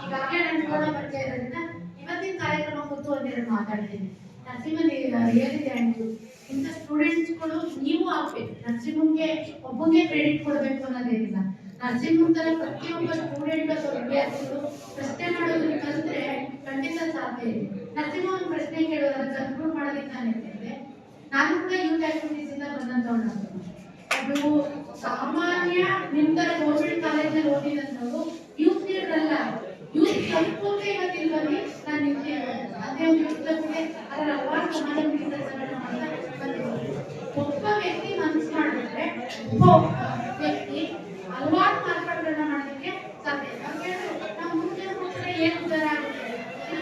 ಈಗಾಗಲೇ ನನ್ನ ಕೂಡ ಪರಿಚಯ ಇವತ್ತಿನ ಕಾರ್ಯಕ್ರಮ ಕುರಿತು ಒಂದೆರಡು ಮಾತಾಡ್ತೀನಿ. ನರಸಿಂಹನ್ ಹೇಳಿದೆ ಅಂಟು ಇಂಥ ಸ್ಟೂಡೆಂಟ್ಸ್ಗಳು ನೀವು ಆಗ್ಬೇಕು. ನರಸಿಂಹಂಗೆ ಒಬ್ಬಂಗೆ ಕ್ರೆಡಿಟ್ ಕೊಡಬೇಕು ಅನ್ನೋದೇನಿಲ್ಲ. ನರಸಿಂಹನ್ ತರ ಪ್ರತಿಯೊಬ್ಬ ಸ್ಟೂಡೆಂಟ್ ಅಥವಾ ವಿದ್ಯಾರ್ಥಿಗಳು ಪ್ರಶ್ನೆ ಮಾಡೋದನ್ನ ಕಲಿತ್ರೆ ಖಂಡಿತ ಸಾಧ್ಯ ಇದೆ. ನರಸಿಂಹ ಒಂದು ಪ್ರಶ್ನೆ ಕೇಳೋದ್ರ ಕನ್ಕ್ಲೂಡ್ ಮಾಡೋದಕ್ಕೆ ನಾನು ಹೇಳ್ತಿದ್ದೆ ನಾನು ಕೂಡ ಯೂತ್ ಆಕ್ಟಿವಿಟೀಸ್ ಇಂದ ಅದು ಸಾಮಾನ್ಯ ನಿಮ್ಮ ತರ ಗೌರ್ಮೆಂಟ್ ಕಾಲೇಜಲ್ಲಿ ಓದಿದಂತವ್ರು ಯೂತ್ ಲೀಡರ್ ಅಲ್ಲ ಯೂತ್ ಸಂಪೂರ್ಣ ಇವತ್ತಿಲ್ವಲ್ಲಿ ನಾನು ನಿಮ್ಗೆ ಅದೇ ಒಂದು ಯೂತ್ ಕ್ಲಬ್ಗೆ ಅದರ ಹಲವಾರು ಸಮಾಜ ಕೆಲಸಗಳನ್ನ ಮಾಡ್ತಾ ಬಂದಿದ್ದೀನಿ. ಒಬ್ಬ ವ್ಯಕ್ತಿ ಮನಸ್ಸು ಮಾಡಿದ್ರೆ ಒಬ್ಬ ವ್ಯಕ್ತಿ ಹಲವಾರು ಮಾರ್ಪಾಡುಗಳನ್ನ ಮಾಡೋದಕ್ಕೆ ಸಾಧ್ಯ ನಾವ್ ಮುಂದೆ ಜನ ಏನು ಉದ್ಧಾರ ಆಗುತ್ತೆ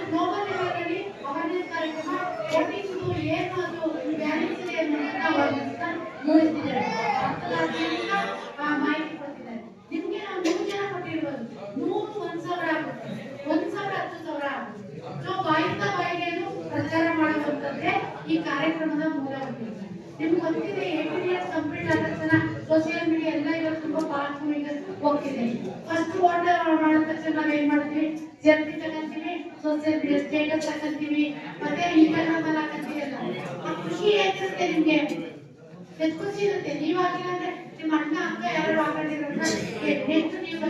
ಗ್ಲೋಬಲ್ ಲೆವೆಲಲ್ಲಿ ಅವೇರ್ನೆಸ್ ಕಾರ್ಯಕ್ರಮ ವೋಟಿಂಗ್ ಏನು ಅದು ಬ್ಯಾಲೆನ್ಸ್ ಇದೆ ಅನ್ನೋದನ್ನ ಭಾರತದಾದ್ಯಂತ ಆ ಮಾಹಿತಿ ಕೊಡ್ತಿದ್ದಾರೆ ನಿಮಗೆ ನಾವು ನೂರು ನೂರು ಸಾವಿರ ಆಗುತ್ತೆ ಒಂದ್ ಸಾವಿರ ಹತ್ತು ಸಾವಿರ ಆಗುತ್ತೆ ಸೊ ಪ್ರಚಾರ ಮಾಡುವಂತದ್ದೇ ಈ ಕಾರ್ಯಕ್ರಮದ ಮೂಲ ನಿಮ್ಗೆ ಗೊತ್ತಿದೆ ಏಯ್ಟೀನ್ ಇಯರ್ಸ್ ಕಂಪ್ಲೀಟ್ ನಾವ್ ಏನ್ ಮಾಡ್ತೀವಿ? ಜರ್ನಿ ತಗೊಂತೀವಿ ಸೋಷಿಯಲ್ ಸ್ಟೇಟಸ್ ಮತ್ತೆ ಖುಷಿ ಹೇಗಿರುತ್ತೆ ನಿಮ್ಗೆ? ಎಷ್ಟು ಖುಷಿ ಇರುತ್ತೆ? ನೀವ್ ನಿಮ್ಮ ಅಣ್ಣ, ಅಕ್ಕ ಯಾರು ಹಾಕೊಂಡಿರೋದ್ರ ನೀವು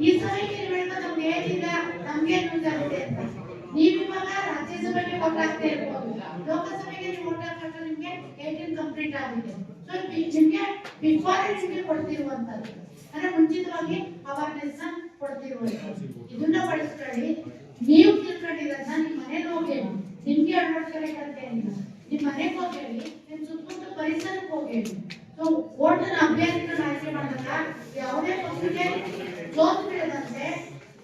ಈ ನೀವು ಹೇಳ್ಬೋದು ನಮ್ಗೆ ಏನಿಲ್ಲ ನಮ್ಗೆ ಯೂಸ್ ಆಗುತ್ತೆ ಅಂತ. ನೀವು ರಾಜ್ಯಸಭೆಗೆ ಇರ್ಬೋದು. ಲೋಕಸಭೆಗೆ ನೀವು ವೋಟ್ ನಿಮ್ಗೆ ಏಟೀನ್ ಕಂಪ್ಲೀಟ್ ಆಗಿದೆ ಸೊ ನಿಮ್ಗೆ ಬಿಫೋರ್ ನಿಮ್ಗೆ ಕೊಡ್ತಿರುವಂತದ್ದು. ಅಂದ್ರೆ ಮುಂಚಿತವಾಗಿ ಅವೇರ್ನೆಸ್ನ ಕೊಡ್ತಿರುವಂತದ್ದು ಇದನ್ನ ಬಳಸ್ಕೊಳ್ಳಿ ನೀವು ತಿಳ್ಕೊಂಡಿರೋದನ್ನ ನಿಮ್ಮ ಮನೇಲಿ ಹೋಗಿ ಹೇಳಿ. ನಿಮ್ಗೆ ಅಳವಡಿಸ್ಕೋಬೇಕಂತ ಏನಿಲ್ಲ ನಿಮ್ಮ ಮನೆಗೆ ಹೋಗಿ ಹೇಳಿ ನಿಮ್ ಸುತ್ತಮುತ್ತ ಪರಿಸರಕ್ಕೆ ಹೋಗಿ ಹೇಳಿ ಸೊ ಓಟನ ಮಾಡಿದಾಗ ಯಾವುದೇ ಪಕ್ಷಕ್ಕೆ ಸೋತು ಬೀಳದಂತೆ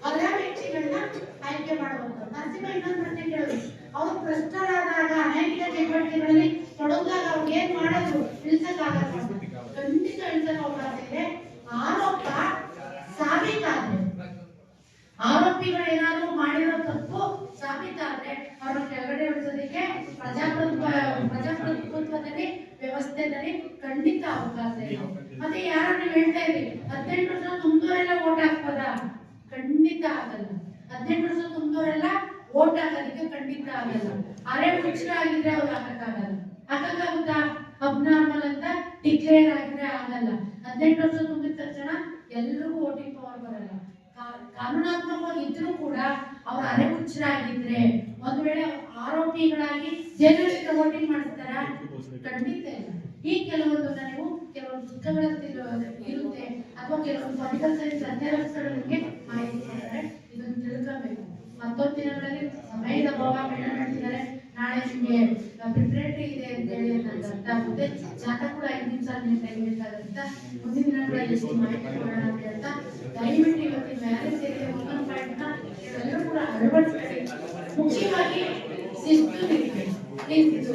ಅರ್ಹ ವ್ಯಕ್ತಿಗಳನ್ನ ಆಯ್ಕೆ ಮಾಡುವಂಥದ್ದು ನರಸಿಂಹ ಇನ್ನೊಂದು ಪ್ರಶ್ನೆ ಕೇಳಿದ್ರು. ಅವ್ರು ಭ್ರಷ್ಟರಾದಾಗ ಅನೈತಿಕ ಚಟುವಟಿಕೆಗಳಲ್ಲಿ ತೊಡಗಿದಾಗ ಅವ್ರಿಗೆ ಏನ್ ಮಾಡೋದು ಇಳಿಸಕ್ಕಾಗಲ್ಲ. ಖಂಡಿತ ಇಳಿಸಕ್ ಹೋಗ್ಬಾರ್ದಿದೆ ಆರೋಪ ಸಾಬೀತಾದ್ರೆ. ಆರೋಪಿಗಳು ಏನಾದ್ರು ಮಾಡಿರೋ ತಪ್ಪು ಸಾಬೀತಾದ್ರೆ ಅವ್ರನ್ನ ಕೆಳಗಡೆ ಇಳಿಸೋದಕ್ಕೆ ಪ್ರಜಾಪ್ರಭುತ್ವ ಪ್ರಜಾಪ್ರಭುತ್ವದಲ್ಲಿ, ವ್ಯವಸ್ಥೆಯಲ್ಲಿ ಖಂಡಿತ ಅವಕಾಶ ಇದೆ ಮತ್ತೆ ಯಾರು ನೀವು ಹೇಳ್ತಾ ಇದ್ದೀವಿ ಹದಿನೆಂಟು ವರ್ಷ ತುಂಬೋರೆಲ್ಲ ಓಟ್ ಹಾಕ್ಬೋದ? ಖಂಡಿತ ಆಗಲ್ಲ. ಹದಿನೆಂಟು ವರ್ಷ ತುಂಬೋರೆಲ್ಲ ಓಟ್ ಹಾಕೋದಕ್ಕೆ ಖಂಡಿತ ಆಗಲ್ಲ. ಅರೆ ಹುಚ್ಚರ ಆಗಿದ್ರೆ ಅವ್ರು ಹಾಕಕ್ಕಾಗಲ್ಲ ಹಾಕಕ್ಕಾಗುತ್ತಾ ಅಬ್ನಾರ್ಮಲ್ ಅಂತ ಡಿಕ್ಲೇರ್ ಆಗಿದ್ರೆ ಆಗಲ್ಲ. ಹದಿನೆಂಟು ವರ್ಷ ತುಂಬಿದ ತಕ್ಷಣ ಎಲ್ರಿಗೂ ವೋಟಿಂಗ್ ಪವರ್ ಬರಲ್ಲ. ಕಾನೂನಾತ್ಮಕವಾಗಿ ಇದ್ರೂ ಕೂಡ ಅವ್ರ ಅರೆ ಹುಚ್ಚರಾಗಿದ್ರೆ ಒಂದ್ ವೇಳೆ ಆರೋಪಿಗಳಾಗಿ ಜೈಲಲ್ಲಿ ವೋಟಿಂಗ್ ಮಾಡಿಸ್ತಾರ ಖಂಡಿತ ಇಲ್ಲ. ಈ ಕೆಲವೊಂದು ನನಗೆ ಪುಸ್ತಕಗಳಲ್ಲಿ ಇರುತ್ತೆ. ಅಥವಾ ಕೆಲವೊಂದು ಪೊಲಿಟಿಕಲ್ ಸೈನ್ಸ್ ನಿಮಗೆ ಮಾಹಿತಿ ಕೊಡ್ತಾರೆ. ಇದನ್ನು ತಿಳ್ಕೊಬೇಕು ಮತ್ತೊಂದು ದಿನಗಳಲ್ಲಿ ಸಮಯದ ಅಭಾವ ಮೇಳ ಮಾಡ್ತಿದ್ದಾರೆ ನಾಳೆ ನಿಮಗೆ ಪ್ರಿಪರೇಟರಿ ಇದೆ ಅಂತ ಹೇಳಿ ನನಗೆ ಅರ್ಥ ಆಗುತ್ತೆ ಜಾತ ಕೂಡ ಐದು ನಿಮಿಷ ನೀವು ಟೈಮ್ ಮುಂದಿನ ದಿನಗಳಲ್ಲಿ ಎಷ್ಟು ಮಾಹಿತಿ ಕೊಡೋಣ ಅಂತ ಹೇಳ್ತಾ, ದಯವಿಟ್ಟು ಇವತ್ತಿನ ಮ್ಯಾರೇಜ್ ಏರಿಯಾ ಓಪನ್ ಪಾಯಿಂಟ್ನ ಎಲ್ಲರೂ ಕೂಡ ಅಳವಡಿಸ್ತಾರೆ ಮುಖ್ಯವಾಗಿ ಪ್ಲೀಸ್ ಇದು?